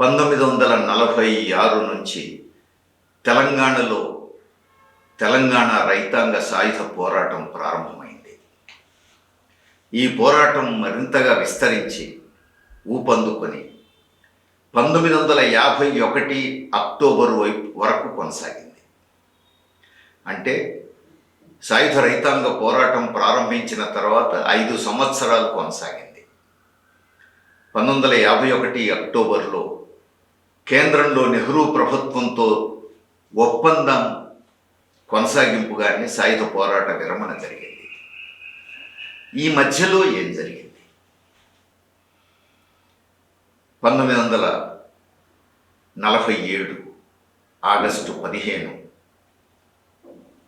పంతొమ్మిది వందల నలభై ఆరు నుంచి తెలంగాణలో తెలంగాణ రైతాంగ సాయుధ పోరాటం ప్రారంభమైంది. ఈ పోరాటం మరింతగా విస్తరించి ఊపందుకొని పంతొమ్మిది వందల యాభై ఒకటి అక్టోబర్ వైపు వరకు కొనసాగింది. అంటే సాయుధ రైతాంగ పోరాటం ప్రారంభించిన తర్వాత ఐదు సంవత్సరాలు కొనసాగింది. పంతొమ్మిది వందల యాభై ఒకటి అక్టోబర్లో కేంద్రంలో నెహ్రూ ప్రభుత్వంతో ఒప్పందం కొనసాగింపుగానే సాయుధ పోరాట విరమణ జరిగింది. ఈ మధ్యలో ఏం జరిగింది? పంతొమ్మిది వందల నలభై ఏడు ఆగస్టు పదిహేను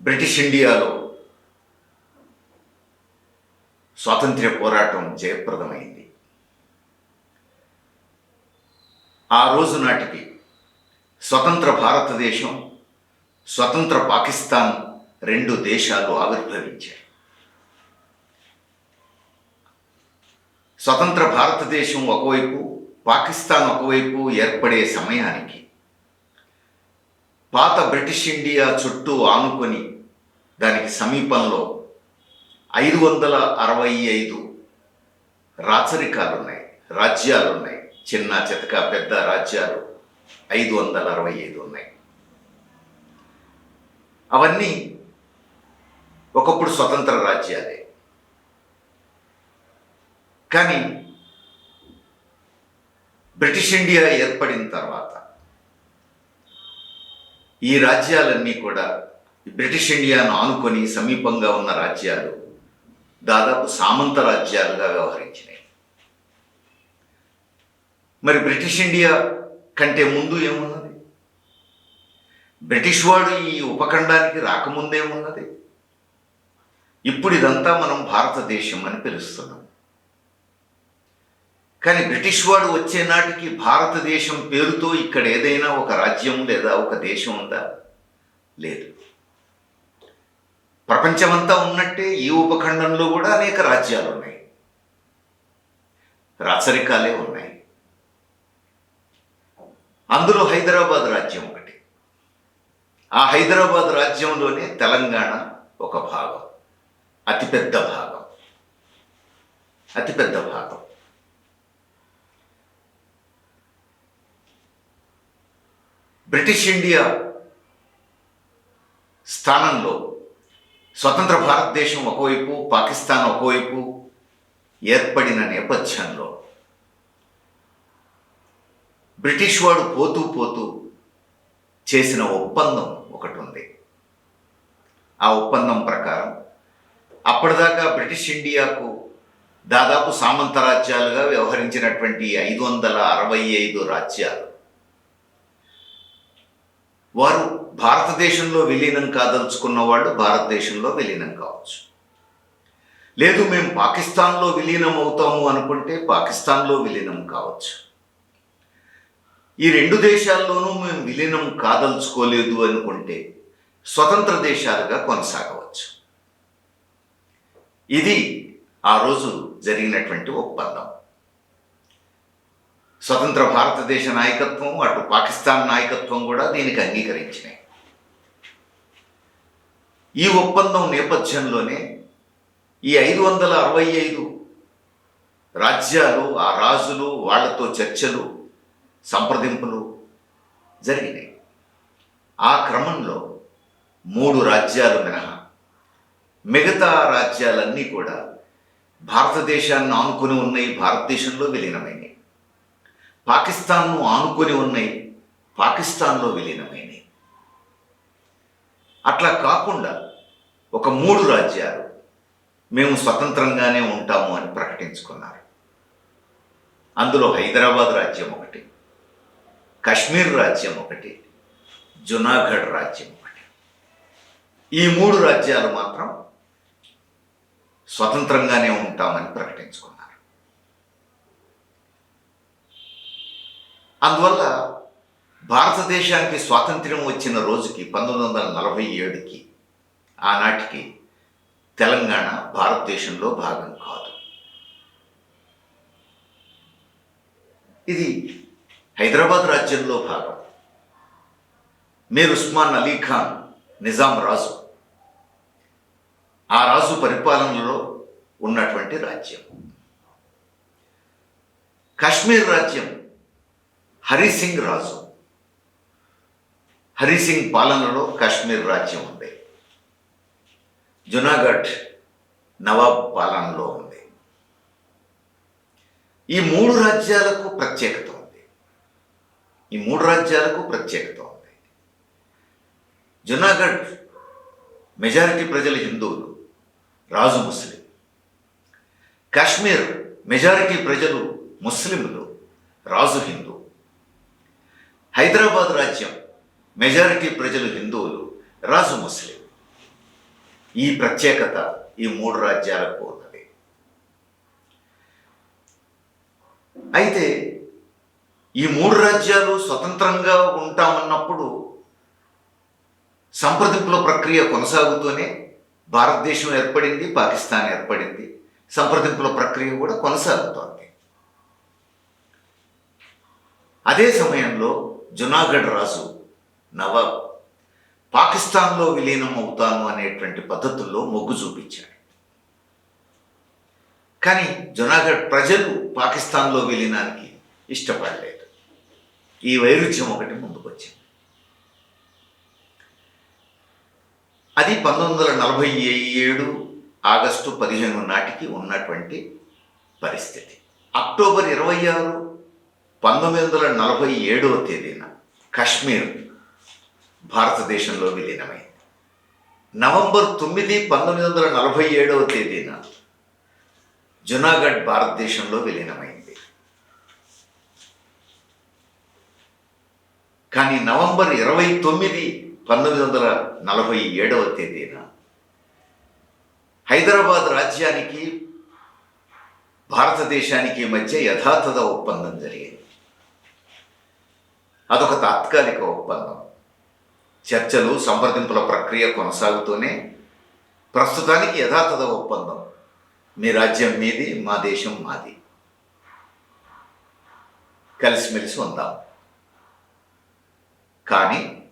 బ్రిటిష్ ఇండియాలో స్వాతంత్ర్య పోరాటం జయప్రదమైంది. ఆ రోజు నాటికి స్వతంత్ర భారతదేశం స్వతంత్ర పాకిస్తాన్ రెండు దేశాలు ఆవిర్భవించాయి. స్వతంత్ర భారతదేశం ఒకవైపు పాకిస్తాన్ ఒకవైపు ఏర్పడే సమయానికి పాత బ్రిటిష్ ఇండియా చుట్టూ ఆనుకొని దానికి సమీపంలో ఐదు వందల అరవై ఐదు రాచరికాలు ఉన్నాయి రాజ్యాలు ఉన్నాయి చిన్న చితక పెద్ద రాజ్యాలు ఐదు వందల అరవై ఐదు ఉన్నాయి. అవన్నీ ఒకప్పుడు స్వతంత్ర రాజ్యాలే. కానీ బ్రిటిష్ ఇండియా ఏర్పడిన తర్వాత ఈ రాజ్యాలన్నీ కూడా బ్రిటిష్ ఇండియాను ఆనుకొని సమీపంగా ఉన్న రాజ్యాలు దాదాపు సామంత రాజ్యాలుగా వ్యవహరించినాయి. మరి బ్రిటిష్ ఇండియా కంటే ముందు ఏమున్నది? బ్రిటిష్ వాడు ఈ ఉపఖండానికి రాకముందేమున్నది? ఇప్పుడు ఇదంతా మనం భారతదేశం అని పిలుస్తున్నాం. కానీ బ్రిటిష్ వాడు వచ్చే నాటికి భారతదేశం పేరుతో ఇక్కడ ఏదైనా ఒక రాజ్యం లేదా ఒక దేశం ఉందా? లేదు. ప్రపంచమంతా ఉన్నట్టే ఈ ఉపఖండంలో కూడా అనేక రాజ్యాలు ఉన్నాయి రాచరికాలే ఉన్నాయి. అందులో హైదరాబాద్ రాజ్యం ఒకటి. ఆ హైదరాబాద్ రాజ్యంలోనే తెలంగాణ ఒక భాగం. అతిపెద్ద భాగం. అతిపెద్ద భాగం. బ్రిటిష్ ఇండియా స్థానంలో స్వతంత్ర భారతదేశం ఒకవైపు పాకిస్తాన్ ఒకవైపు ఏర్పడిన నేపథ్యంలో బ్రిటిష్ వాడు పోతూ పోతూ చేసిన ఒప్పందం ఒకటి ఉంది. ఆ ఒప్పందం ప్రకారం అప్పటిదాకా బ్రిటిష్ ఇండియాకు దాదాపు సామంత రాజ్యాలుగా వ్యవహరించినటువంటి ఐదు వందల అరవై ఐదు రాజ్యాలు. వారు భారతదేశంలో విలీనం కాదలుచుకున్న వాళ్ళు భారతదేశంలో విలీనం కావచ్చు. లేదు మేము పాకిస్తాన్లో విలీనం అవుతాము అనుకుంటే పాకిస్తాన్లో విలీనం కావచ్చు. ఈ రెండు దేశాల్లోనూ మేము విలీనం కాదలుచుకోలేదు అనుకుంటే స్వతంత్ర దేశాలుగా కొనసాగవచ్చు. ఇది ఆ రోజు జరిగినటువంటి ఒప్పందం. స్వతంత్ర భారతదేశ నాయకత్వం అటు పాకిస్తాన్ నాయకత్వం కూడా దీనికి అంగీకరించినాయి. ఈ ఒప్పందం నేపథ్యంలోనే ఈ ఐదు వందల అరవై ఐదు రాజ్యాలు ఆ రాజులు వాళ్ళతో చర్చలు సంప్రదింపులు జరిగినాయి. ఆ క్రమంలో మూడు రాజ్యాలు మినహా మిగతా రాజ్యాలన్నీ కూడా భారతదేశాన్ని ఆనుకొని ఉన్నాయి భారతదేశంలో విలీనమైనవి పాకిస్తాన్ను ఆనుకొని ఉన్నాయి పాకిస్తాన్లో విలీనమైనవి అట్లా కాకుండా ఒక మూడు రాజ్యాలు మేము స్వతంత్రంగానే ఉంటాము అని ప్రకటించుకున్నారు. అందులో హైదరాబాద్ రాజ్యం ఒకటి కశ్మీర్ రాజ్యం ఒకటి జునాగఢ్ రాజ్యం ఒకటి. ఈ మూడు రాజ్యాలు మాత్రం స్వతంత్రంగానే ఉంటామని ప్రకటించుకున్నారు. అందువల్ల భారతదేశానికి స్వాతంత్ర్యం వచ్చిన రోజుకి పంతొమ్మిది వందల నలభై ఏడుకి ఆనాటికి తెలంగాణ భారతదేశంలో భాగం కాదు. ఇది హైదరాబాద్ రాజ్యంలో భాగం. మీరు ఉస్మాన్ అలీ ఖాన్ నిజాం రాజు. ఆ రాజు పరిపాలనలో ఉన్నటువంటి రాజ్యం. కాశ్మీర్ రాజ్యం హరిసింగ్ రాజు. హరిసింగ్ పాలనలో కాశ్మీర్ రాజ్యం ఉంది. జునాగఢ్ నవాబ్ పాలనలో ఉంది. ఈ మూడు రాజ్యాలకు ప్రత్యేకత ఈ మూడు రాజ్యాలకు ప్రత్యేకత ఉంది. జునాగఢ్ మెజారిటీ ప్రజలు హిందువులు రాజు ముస్లిం. కాశ్మీర్ మెజారిటీ ప్రజలు ముస్లింలు రాజు హిందూ. హైదరాబాద్ రాజ్యం మెజారిటీ ప్రజలు హిందువులు రాజు ముస్లిం. ఈ ప్రత్యేకత ఈ మూడు రాజ్యాలకు ఉన్నది. అయితే ఈ మూడు రాజ్యాలు స్వతంత్రంగా ఉంటామన్నప్పుడు సంప్రదింపుల ప్రక్రియ కొనసాగుతూనే భారతదేశం ఏర్పడింది పాకిస్తాన్ ఏర్పడింది. సంప్రదింపుల ప్రక్రియ కూడా కొనసాగుతోంది. అదే సమయంలో జునాగఢ్ రాజు నవాబ్ పాకిస్తాన్లో విలీనం అవుతాను అనేటువంటి పద్ధతుల్లో మొగ్గు చూపించాడు. కానీ జునాగఢ్ ప్రజలు పాకిస్తాన్లో విలీనానికి ఇష్టపడలేదు. ఈ వైరుధ్యం ఒకటి ముందుకొచ్చింది. అది పంతొమ్మిది వందల నలభై ఏడు ఆగస్టు పదిహేను నాటికి ఉన్నటువంటి పరిస్థితి. అక్టోబర్ ఇరవై ఆరు పంతొమ్మిది వందల నలభై ఏడవ తేదీన కాశ్మీర్ భారతదేశంలో విలీనమైంది. నవంబర్ తొమ్మిది పంతొమ్మిది వందల నలభై ఏడవ తేదీన జునాగఢ్ భారతదేశంలో విలీనమైంది. కానీ నవంబర్ ఇరవై తొమ్మిది పంతొమ్మిది వందల నలభై ఏడవ తేదీన హైదరాబాద్ రాజ్యానికి భారతదేశానికి మధ్య యథాతథ ఒప్పందం జరిగింది. అదొక తాత్కాలిక ఒప్పందం. చర్చలు సంప్రదింపుల ప్రక్రియ కొనసాగుతూనే ప్రస్తుతానికి యథాతథ ఒప్పందం. మీ రాజ్యం మీది మా దేశం మాది. కలిసిమెలిసి ఉందాం. కానీ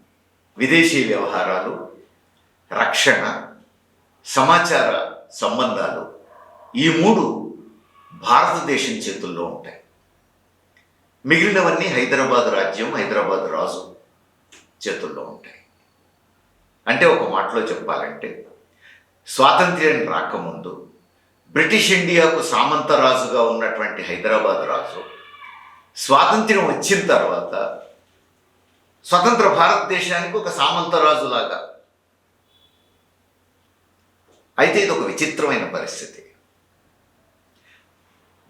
విదేశీ వ్యవహారాలు రక్షణ సమాచార సంబంధాలు ఈ మూడు భారతదేశం చేతుల్లో ఉంటాయి. మిగిలినవన్నీ హైదరాబాద్ రాజ్యం హైదరాబాద్ రాజు చేతుల్లో ఉంటాయి. అంటే ఒక మాటలో చెప్పాలంటే స్వాతంత్ర్యం రాకముందు బ్రిటిష్ ఇండియాకు సామంత రాజుగా ఉన్నటువంటి హైదరాబాద్ రాజు స్వాతంత్ర్యం వచ్చిన తర్వాత స్వతంత్ర భారతదేశానికి ఒక సామంతరాజులాగా. అయితే ఇది ఒక విచిత్రమైన పరిస్థితి.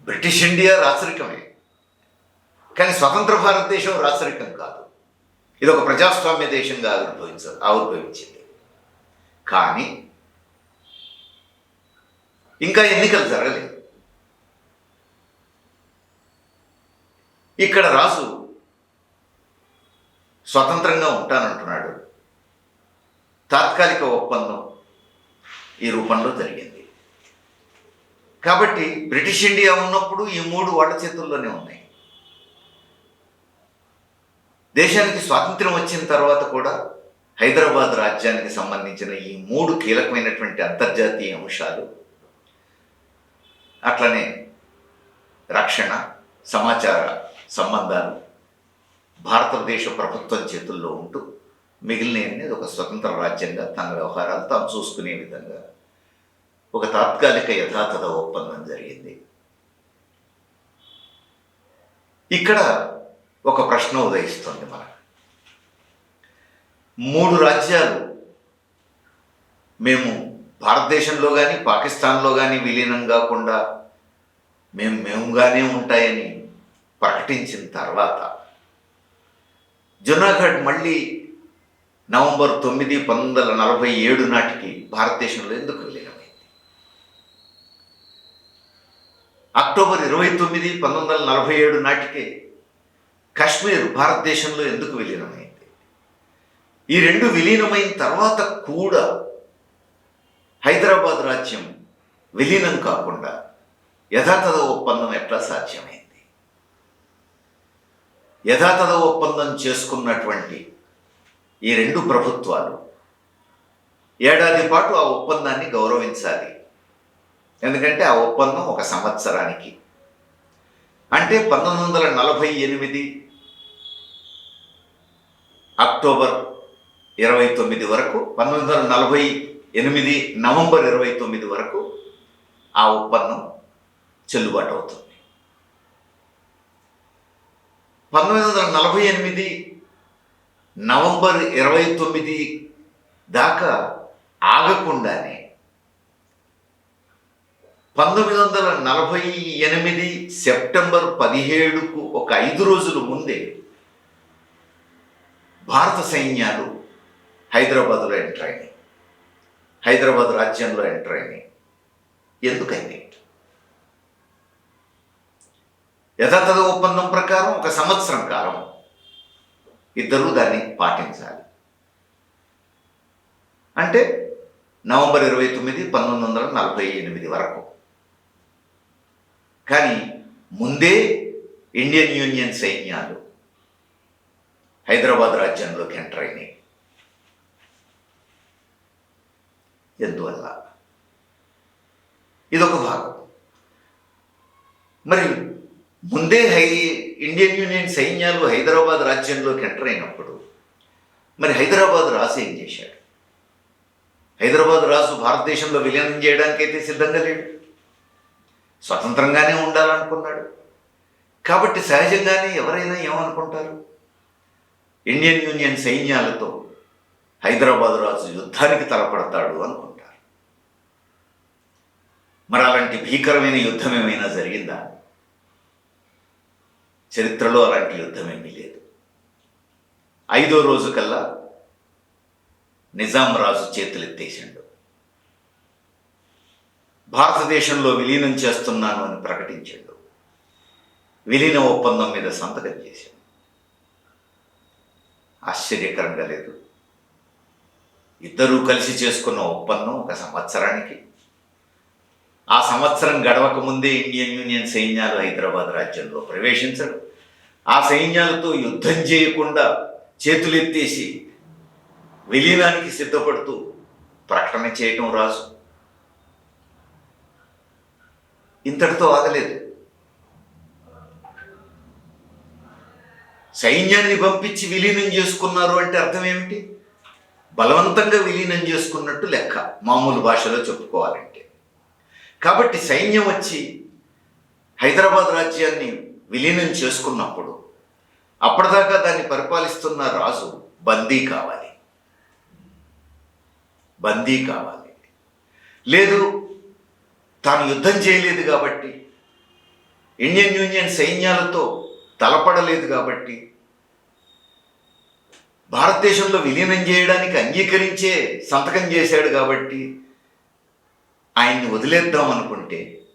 బ్రిటిష్ ఇండియా రాచరికమే. కానీ స్వతంత్ర భారతదేశం రాచరికం కాదు. ఇది ఒక ప్రజాస్వామ్య దేశంగా ఆవిర్భవించ ఆవిర్భవించింది కానీ ఇంకా ఎన్నికలు జరగలేదు. ఇక్కడ రాజు స్వతంత్రంగా ఉంటానంటున్నాడు. తాత్కాలిక ఒప్పందం ఈ రూపంలో జరిగింది. కాబట్టి బ్రిటిష్ ఇండియా ఉన్నప్పుడు ఈ మూడు వాళ్ళ చేతుల్లోనే ఉన్నాయి. దేశానికి స్వాతంత్ర్యం వచ్చిన తర్వాత కూడా హైదరాబాద్ రాజ్యానికి సంబంధించిన ఈ మూడు కీలకమైనటువంటి అంతర్జాతీయ అంశాలు అట్లనే రక్షణ సమాచార సంబంధాలు భారతదేశ ప్రభుత్వం చేతుల్లో ఉంటూ మిగిలిన ఒక స్వతంత్ర రాజ్యంగా తన వ్యవహారాలు తాము చూసుకునే విధంగా ఒక తాత్కాలిక యథాతథ ఒప్పందం జరిగింది. ఇక్కడ ఒక ప్రశ్న ఉదయిస్తుంది మనకు. మూడు రాజ్యాలు మేము భారతదేశంలో కానీ పాకిస్తాన్లో కానీ విలీనం కాకుండా మేము మేముగానే ఉంటాయని ప్రకటించిన తర్వాత జునాగఢ్ మళ్ళీ నవంబర్ తొమ్మిది పంతొమ్మిది వందల నలభై ఏడు నాటికి భారతదేశంలో ఎందుకు విలీనమైంది? అక్టోబర్ ఇరవై తొమ్మిది పంతొమ్మిది వందల నలభై ఏడు నాటికి కాశ్మీర్ భారతదేశంలో ఎందుకు విలీనమైంది? ఈ రెండు విలీనమైన తర్వాత కూడా హైదరాబాద్ రాజ్యం విలీనం కాకుండా యథాతథ ఒప్పందం ఎట్లా సాధ్యమైంది? యథాతథ ఒప్పందం చేసుకున్నటువంటి ఈ రెండు ప్రభుత్వాలు ఏడాది పాటు ఆ ఒప్పందాన్ని గౌరవించాలి. ఎందుకంటే ఆ ఒప్పందం ఒక సంవత్సరానికి. అంటే పంతొమ్మిది వందల నలభై ఎనిమిది అక్టోబర్ ఇరవై తొమ్మిది వరకు పంతొమ్మిది వందల నలభై ఎనిమిది నవంబర్ ఇరవై తొమ్మిది వరకు ఆ ఒప్పందం చెల్లుబాటు అవుతుంది. పంతొమ్మిది వందల నలభై ఎనిమిది నవంబర్ ఇరవై తొమ్మిది దాకా ఆగకుండానే పంతొమ్మిది వందల నలభై ఎనిమిది సెప్టెంబర్ పదిహేడుకు ఒక ఐదు రోజుల ముందే భారత సైన్యాలు హైదరాబాద్లో ఎంటర్ అయినాయి. హైదరాబాద్ రాజ్యంలో ఎంటర్ అయినాయి. ఎందుకైంది? యథాతథ ఒప్పందం ప్రకారం ఒక సంవత్సరం కాలం ఇద్దరూ దాన్ని పాటించాలి. అంటే నవంబర్ ఇరవై తొమ్మిది పంతొమ్మిది వందల నలభై ఎనిమిది వరకు. కానీ ముందే ఇండియన్ యూనియన్ సైన్యాలు హైదరాబాద్ రాజ్యంలోకి ఎంటర్ అయినాయి. ఎందువల్ల? ఇదొక భాగం. మరి ముందే హై ఇండియన్ యూనియన్ సైన్యాలు హైదరాబాద్ రాజ్యంలోకి ఎంటర్ అయినప్పుడు మరి హైదరాబాద్ రాజు ఏం చేశాడు? హైదరాబాద్ రాజు భారతదేశంలో విలీనం చేయడానికైతే సిద్ధంగా లేడు. స్వతంత్రంగానే ఉండాలనుకున్నాడు. కాబట్టి సహజంగానే ఎవరైనా ఏమనుకుంటారు? ఇండియన్ యూనియన్ సైన్యాలతో హైదరాబాద్ రాజు యుద్ధానికి తలపడతాడు అనుకుంటారు. మరి అలాంటి భీకరమైన యుద్ధం ఏమైనా జరిగిందా? చరిత్రలో అలాంటి యుద్ధం ఏమీ లేదు. ఐదో రోజు కల్లా నిజాం రాజు చేతులెత్తేసిండు. భారతదేశంలో విలీనం చేస్తున్నాను అని ప్రకటించాడు. విలీన ఒప్పందం మీద సంతకం చేశాడు ఆశ్చర్యకరంగా లేదు. ఇద్దరూ కలిసి చేసుకున్న ఒప్పందం ఒక సంవత్సరానికి ఆ సంవత్సరం గడవక ముందే ఇండియన్ యూనియన్ సైన్యాలు హైదరాబాద్ రాజ్యంలో ప్రవేశించడం. ఆ సైన్యాలతో యుద్ధం చేయకుండా చేతులెత్తేసి విలీనానికి సిద్ధపడుతూ ప్రకటన చేయటం రాజు. ఇంతటితో ఆగలేదు. సైన్యాన్ని పంపించి విలీనం చేసుకున్నారు అంటే అర్థం ఏమిటి? బలవంతంగా విలీనం చేసుకున్నట్టు లెక్క మామూలు భాషలో చెప్పుకోవాలంటే. కాబట్టి సైన్యం వచ్చి హైదరాబాద్ రాజ్యాన్ని విలీనం చేసుకున్నప్పుడు అప్పటిదాకా దాన్ని పరిపాలిస్తున్న రాజు బందీ కావాలి. బందీ కావాలి. లేదు తాను యుద్ధం చేయలేదు కాబట్టి ఇండియన్ యూనియన్ సైన్యాలతో తలపడలేదు కాబట్టి భారతదేశంలో విలీనం చేయడానికి అంగీకరించే సంతకం చేశాడు కాబట్టి ఆయన్ని వదిలేద్దాం అనుకుంటే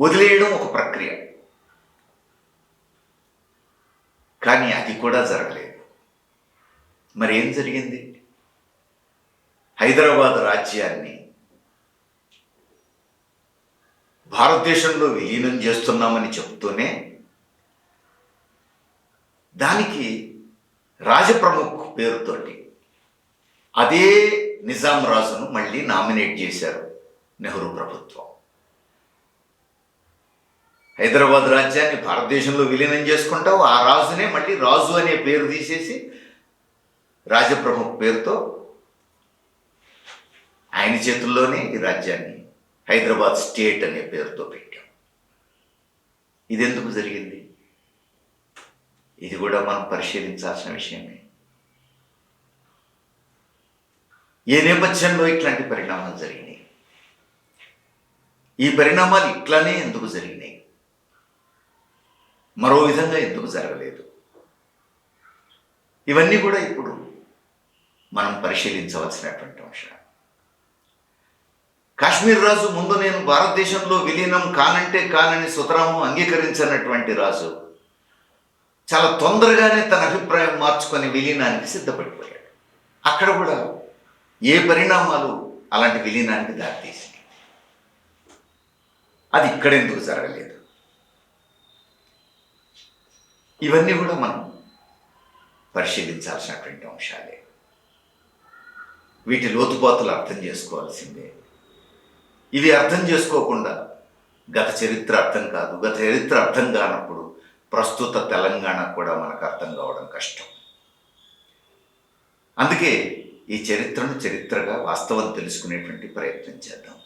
వదిలేయడం ఒక ప్రక్రియ. కానీ అది కూడా జరగలేదు. మరి ఏం జరిగింది? హైదరాబాద్ రాజ్యాన్ని భారతదేశంలో విలీనం చేస్తున్నామని చెప్తూనే దానికి రాజప్రముఖ్ పేరుతోటి అదే నిజాం రాజును మళ్ళీ నామినేట్ చేశారు నెహ్రూ ప్రభుత్వం. హైదరాబాద్ రాజ్యాన్ని భారతదేశంలో విలీనం చేసుకుంటావు ఆ రాజునే మళ్ళీ రాజు అనే పేరు తీసేసి రాజప్రముఖ్ పేరుతో ఆయన చేతుల్లోనే ఈ రాజ్యాన్ని హైదరాబాద్ స్టేట్ అనే పేరుతో పెట్టాం. ఇది ఎందుకు జరిగింది? ఇది కూడా మనం పరిశీలించాల్సిన విషయమే. ఏ నేపథ్యంలో ఇట్లాంటి పరిణామాలు జరిగినాయి? ఈ పరిణామాలు ఇట్లానే ఎందుకు జరిగినాయి? మరో విధంగా ఎందుకు జరగలేదు? ఇవన్నీ కూడా ఇప్పుడు మనం పరిశీలించవలసినటువంటి అంశం. కాశ్మీర్ రాజు ముందు నేను భారతదేశంలో విలీనం కానంటే కానని సుతరాము అంగీకరించినటువంటి రాజు చాలా తొందరగానే తన అభిప్రాయం మార్చుకొని విలీనానికి సిద్ధపడిపోయాడు. అక్కడ కూడా ఏ పరిణామాలు అలాంటి విలీనానికి దారితీసింది? అది ఇక్కడెందుకు జరగలేదు? ఇవన్నీ కూడా మనం పరిశీలించాల్సినటువంటి అంశాలే. వీటి లోతుపాతులు అర్థం చేసుకోవాల్సిందే. ఇవి అర్థం చేసుకోకుండా గత చరిత్ర అర్థం కాదు. గత చరిత్ర అర్థం కానప్పుడు ప్రస్తుత తెలంగాణ కూడా మనకు అర్థం కావడం కష్టం. అందుకే ఈ చరిత్రను చరిత్రగా వాస్తవం తెలుసుకునేటువంటి ప్రయత్నం చేద్దాం.